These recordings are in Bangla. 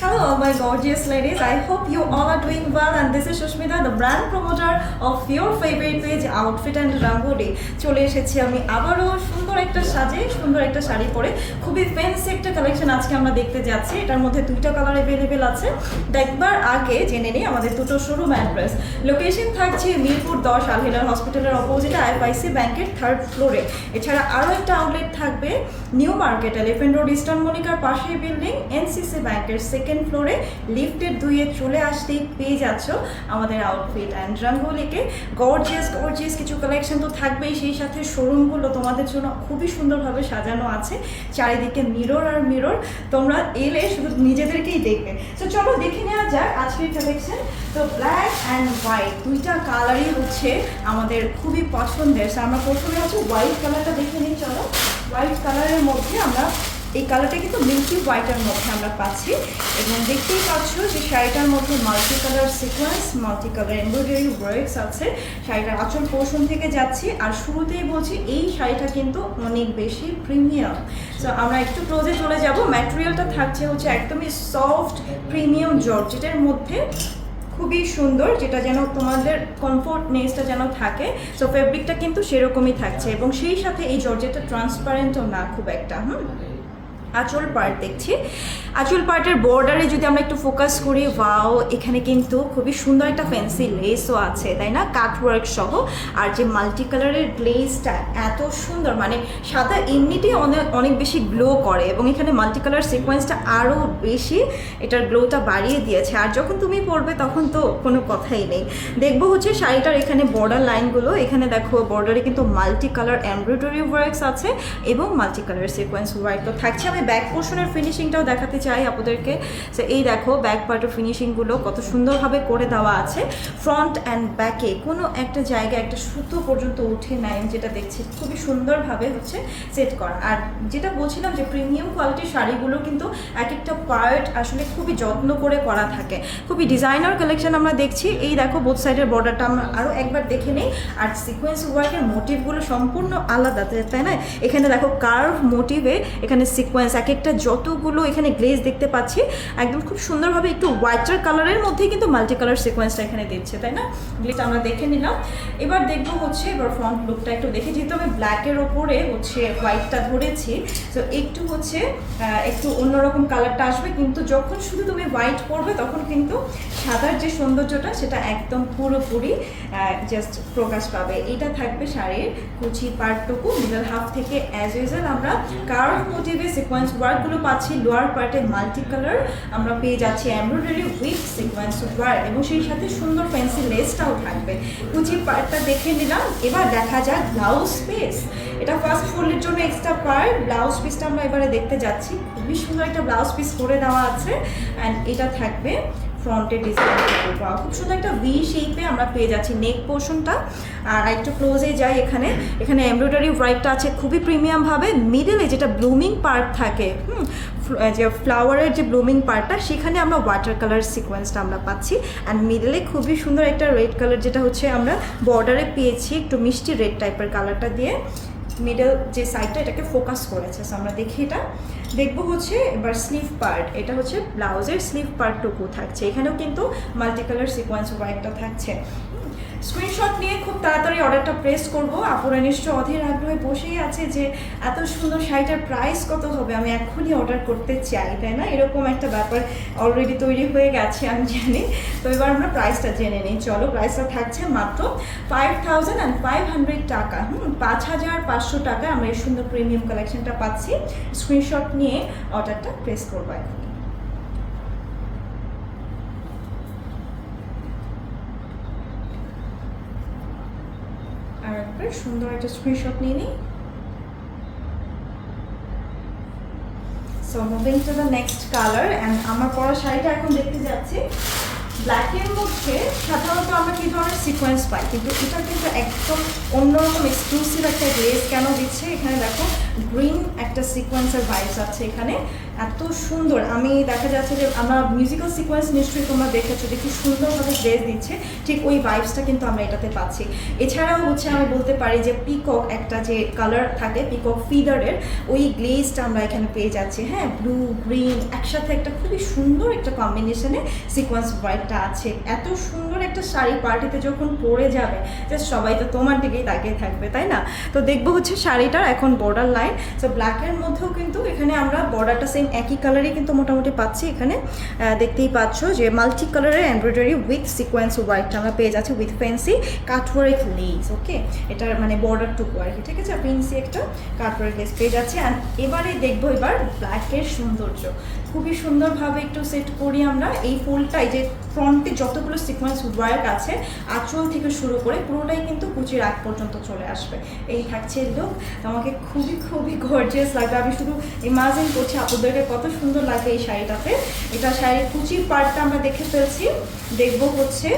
Hello, my gorgeous ladies. I hope you all are doing well. And this is Sushmita, the brand promoter of your favorite page, Outfit and Rangoli. চলে এসেছি আমি আবারও সুন্দর একটা সাজে, সুন্দর একটা শাড়ি পরে। খুবই ফ্যান্সি একটা কালেকশন আজকে আমরা দেখতে যাচ্ছি। এটার মধ্যে দুইটা কালার অ্যাভেলেবেল আছে। দেখবার আগে জেনে নিই আমাদের দুটো শোরুম অ্যাড্রেস লোকেশন থাকছে মিরপুর দশ আলহিলার হসপিটালের অপোজিটে আইএফআইসি ব্যাংকের থার্ড ফ্লোরে এছাড়া আরও একটা আউটলেট থাকবে New Market Elephant Road Eastern মনিকার পাশেই বিল্ডিং এনসিসি ব্যাংকের সেকেন্ড ফ্লোরে লিফটের দুইয়ে চলে আসতেই পেয়ে যাচ্ছ আমাদের আউটফিট অ্যান্ড রঙ্গোলিকে গর্জিয়াস গর্জিয়াস কিছু কালেকশন তো থাকবেই, সেই সাথে শোরুমগুলো তোমাদের জন্য খুবই সুন্দরভাবে সাজানো আছে। চারিদিকে মিরর আর মিরর তোমরা এলে শুধু নিজেদেরকেই দেখবে। তো চলো দেখে নেওয়া যাক আজকের কালেকশন তো ব্ল্যাক অ্যান্ড হোয়াইট দুইটা কালারই হচ্ছে আমাদের খুবই পছন্দের। আমরা প্রথমে হচ্ছে হোয়াইট কালারটা দেখে নিই, চলো। হোয়াইট কালারের মধ্যে আমরা এই কালারটা কিন্তু মিল্কি হোয়াইটের মধ্যে আমরা পাচ্ছি এবং দেখতেই পাচ্ছ যে শাড়িটার মধ্যে multi colour sequence multi colour embroidery works আছে। শাড়িটার আঁচল পোর্শন থেকে যাচ্ছি আর শুরুতেই বলছি এই শাড়িটা কিন্তু অনেক বেশি প্রিমিয়াম সো আমরা একটু ক্লোজে চলে যাব। ম্যাটেরিয়ালটা থাকছে হচ্ছে একদমই সফট প্রিমিয়াম জর্জেটের মধ্যে খুবই সুন্দর, যেটা যেন তোমাদের কমফোর্টনেসটা যেন থাকে। সো ফেব্রিকটা কিন্তু সেরকমই থাকছে এবং সেই সাথে এই জর্জেটটা ট্রান্সপারেন্টও না খুব একটা, হুম? আঁচল পার্ট দেখছি। আঁচল পার্টের বর্ডারে যদি আমরা একটু ফোকাস করি ওয়াও এখানে কিন্তু খুবই সুন্দর একটা ফ্যান্সি লেসও আছে, তাই না? কাটওয়ার্ক সহ। আর যে মাল্টি কালারের গ্লেজটা এত সুন্দর মানে সাদা এমনিতেই অনেক অনেক বেশি গ্লো করে, এবং এখানে মাল্টি কালার সিকোয়েন্সটা আরও বেশি এটার গ্লোটা বাড়িয়ে দিয়েছে। আর যখন তুমি পরবে, তখন তো কোনো কথাই নেই। দেখব হচ্ছে শাড়িটার এখানে বর্ডার লাইনগুলো এখানে দেখো বর্ডারে কিন্তু মাল্টি কালার এমব্রয়ডারি ওয়ার্কস আছে, এবং মাল্টি কালার সিকোয়েন্স ওয়ার্ক তো থাকছে। আমি ব্যাক পোর্শনের ফিনিশিংটাও দেখাতে চাই আপনাদেরকে যে এই দেখো ব্যাক পার্টের ফিনিশিংগুলো কত সুন্দরভাবে করে দেওয়া আছে ফ্রন্ট অ্যান্ড ব্যাকে কোনো একটা জায়গায় একটা সুতো পর্যন্ত উঠে নেয় যেটা দেখছি, খুবই সুন্দরভাবে হচ্ছে সেট করা। আর যেটা বলছিলাম যে প্রিমিয়াম কোয়ালিটির শাড়িগুলো কিন্তু এক একটা পার্ট আসলে খুবই যত্ন করে করা থাকে। খুবই ডিজাইনার কালেকশন আমরা দেখছি। এই দেখো বোথ সাইডের বর্ডারটা আমরা আরও একবার দেখে নেই। আর সিকোয়েন্স ওয়ার্কের মোটিভগুলো সম্পূর্ণ আলাদা, তাই না? এখানে দেখো কার্ভ মোটিভে এখানে সিকোয়েন্স এক একটা যতগুলো এখানে গ্লেজ দেখতে পাচ্ছি, একদম খুব সুন্দরভাবে একটু হোয়াইটার কালারের মধ্যে কিন্তু মাল্টি কালার সিকোয়েন্সটা এখানে দিচ্ছে, তাই না? গ্লেজটা আমরা দেখে নিলাম। এবার দেখব হচ্ছে, এবার ফ্রন্ট লুকটা একটু দেখে, যেহেতু আমি ব্ল্যাকের ওপরে হচ্ছে হোয়াইটটা ধরেছি তো একটু হচ্ছে একটু অন্যরকম কালারটা আসবে, কিন্তু যখন শুধু তুমি হোয়াইট পরবে, তখন কিন্তু সাদার যে সৌন্দর্যটা, সেটা একদম পুরোপুরি জাস্ট প্রকাশ পাবে। এটা থাকবে শাড়ির কুচি পার্টটুকু মিডল হাফ থেকে অ্যাজ ইউজুয়াল আমরা কার্ভ মোটিভে সিকোয়েন্স ওয়ার্কগুলো পাচ্ছি লোয়ার পার্টে মাল্টি কালার আমরা পেয়ে যাচ্ছি এমব্রয়ডারি উইথ সিকোয়েন্স ওয়ার্ক এবং সেই সাথে সুন্দর ফ্যান্সি লেসটাও থাকবে। কুচি পার্টটা দেখে নিলাম, এবার দেখা যাক ব্লাউজ পিস এটা ফার্স্ট ফোল্ডের জন্য এক্সট্রা পার্ট ব্লাউজ পিসটা আমরা এবারে দেখতে যাচ্ছি। খুবই সুন্দর একটা ব্লাউজ পিস করে দেওয়া আছে অ্যান্ড এটা থাকবে ফ্রন্টের ডিজাইন খুব সুন্দর একটা ভি শেপে আমরা পেয়ে যাচ্ছি নেক পোর্শনটা আর একটু ক্লোজে যাই এখানে। এখানে এমব্রয়ডারি ওয়ার্কটা আছে খুবই প্রিমিয়াম ভাবে। মিডলে যেটা ব্লুমিং পার্ট থাকে, হুম যে ফ্লাওয়ারের যে ব্লুমিং পার্টটা সেখানে আমরা ওয়াটার কালার সিকোয়েন্সটা আমরা পাচ্ছি। অ্যান্ড মিডলে খুবই সুন্দর একটা রেড কালার যেটা হচ্ছে আমরা বর্ডারে পেয়েছি একটু মিষ্টি রেড টাইপের কালারটা দিয়ে। মিডল যে সাইডটা এটাকে ফোকাস করেছে। আমরা দেখি এটা। দেখব হচ্ছে এবার স্লিভ পার্ট এটা হচ্ছে ব্লাউজের স্লিভ পার্টটুকু থাকছে। এখানেও কিন্তু মাল্টি কালার সিকোয়েন্স ওয়ার্কটা থাকছে। স্ক্রিনশট নিয়ে খুব তাড়াতাড়ি অর্ডারটা প্রেস করব। আপনারা নিশ্চয় অধীর আগ্রহে বসেই আছে যে এত সুন্দর শাড়িটার প্রাইস কত হবে? আমি এখনই অর্ডার করতে চাই, তাই না? এরকম একটা ব্যাপার অলরেডি তৈরি হয়ে গেছে, আমি জানি। তো এবার আমরা প্রাইসটা জেনে নিই। চলো প্রাইসটা থাকছে মাত্র five thousand and five hundred টাকা। হুম, পাঁচ হাজার পাঁচশো টাকা আমরা এই সুন্দর প্রিমিয়াম কালেকশনটা পাচ্ছি। স্ক্রিনশট নিয়ে অর্ডারটা প্রেস করব এখন। আর একবার সুন্দর একটা স্ক্রিনশট নিয়ে নিই। So moving to the next colour and আমার পরা শাড়িটা এখন দেখতে যাচ্ছি। ব্ল্যাকের মধ্যে সাধারণত আমরা কি ধরনের সিকোয়েন্স পাই? কিন্তু এটা কিন্তু একদম অন্যরকম এক্সক্লুসিভ একটা গ্লেজ কেন দিচ্ছে? এখানে দেখো গ্রিন একটা সিকোয়েন্সের ভাইবস আছে এখানে। এত সুন্দর। আমি দেখা যাচ্ছে যে আমরা মিউজিক্যাল সিকোয়েন্স নিশ্চয়ই তোমরা দেখেছ, যে কি সুন্দরভাবে ড্রেস দিচ্ছে। ঠিক ওই ভাইবসটা কিন্তু আমরা এটাতে পাচ্ছি। এছাড়াও হচ্ছে আমি বলতে পারি যে পিকক একটা যে কালার থাকে পিকক ফিদারের ওই গ্লেজটা আমরা এখানে পেয়ে যাচ্ছি। হ্যাঁ ব্লু গ্রিন একসাথে একটা খুবই সুন্দর একটা কম্বিনেশনে সিকোয়েন্স হোয়াইটটা আছে। এত সুন্দর একটা শাড়ি পার্টিতে যখন পরে যাবে জাস্ট সবাই তো তোমার দিকেই তাকিয়ে থাকবে, তাই না? তো দেখব হচ্ছে শাড়িটার এখন বর্ডার লাইন সো ব্ল্যাকের মধ্যেও কিন্তু এখানে আমরা বর্ডারটা সেম একই কালারই কিন্তু মোটামুটি পাচ্ছি এখানে। দেখতেই পাচ্ছ যে মাল্টি কালারের এমব্রয়ডারি উইথ সিকোয়েন্স হোয়াইটটা আমরা পেয়ে যাচ্ছি with fancy cutwork lace okay এটার মানে বর্ডার টুকু আর কি ঠিক আছে? ফ্যান্সি একটা কাটওয়ার্ক লেস পেয়ে যাচ্ছে। অ্যান্ড এবারে দেখব এবার ব্ল্যাকের সৌন্দর্য। খুবই সুন্দরভাবে একটু সেট করি আমরা। এই ফুলটাই যে ফ্রন্টে যতগুলো সিকোয়েন্স ওয়ার্ক আছে, আঁচল থেকে শুরু করে পুরোটাই কিন্তু কুচির আগ পর্যন্ত চলে আসবে। এই থাকছে লুক আমাকে খুবই খুবই গর্জিয়াস লাগবে। আমি শুধু ইমাজিন করছি আপনাদেরকে কত সুন্দর লাগে এই শাড়িটাতে। এটা শাড়ির কুচির পার্টটা আমরা দেখে ফেলছি। দেখব হচ্ছে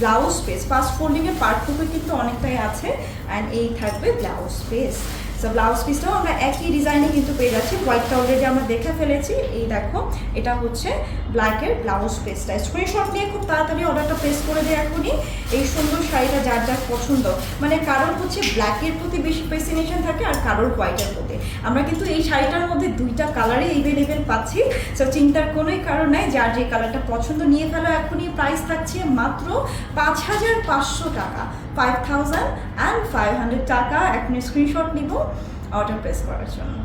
ব্লাউজ স্পেস ফার্স্ট ফোল্ডিংয়ের পার্টটুকু কিন্তু অনেকটাই আছে। অ্যান্ড এই থাকবে ব্লাউজ পিস সো ব্লাউজ পিসটাও আমরা একই ডিজাইনে কিন্তু পেয়ে যাচ্ছি। হোয়াইটটা অলরেডি আমরা দেখে ফেলেছি। এই দেখো, এটা হচ্ছে ব্ল্যাকের ব্লাউজ পিসটা স্ক্রিনশট নিয়ে খুব তাড়াতাড়ি অর্ডারটা প্লেস করে দিই এখনই। এই সুন্দর শাড়িটা যার যার পছন্দ। মানে কারোর হচ্ছে ব্ল্যাকের প্রতি বেশি ফেসিনেশন থাকে আর কারোর হোয়াইটের প্রতি। আমরা কিন্তু এই শাড়িটার মধ্যে দুইটা কালারই এভেলেবেল পাচ্ছি। সো চিন্তার কোনোই কারণ নাই। যার যে কালারটা পছন্দ, নিয়ে ফেলো এখনই। প্রাইস থাকছে মাত্র পাঁচ হাজার পাঁচশো টাকা। Five thousand and five hundred টাকা। এখন স্ক্রিনশট নিব। অর্ডার প্লেস করার জন্য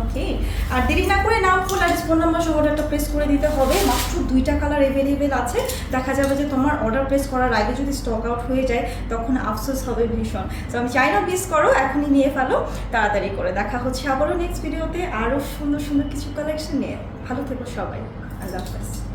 ওকে আর দেরি না করে নাম ফোন আর ফোন নাম্বার সহ অর্ডারটা প্লেস করে দিতে হবে। মাত্র দুইটা কালার অ্যাভেলেবেল আছে। দেখা যাবে যে তোমার অর্ডার প্লেস করার আগে যদি স্টক আউট হয়ে যায়, তখন আফসোস হবে ভীষণ। তো আমি চাই না মিস করো, এখনই নিয়ে ফেলো, তাড়াতাড়ি করে। দেখা হচ্ছে আবারও নেক্সট ভিডিওতে আরও সুন্দর সুন্দর কিছু কালেকশন নিয়ে। ভালো থেকো সবাই। আল্লাহ হাফেজ।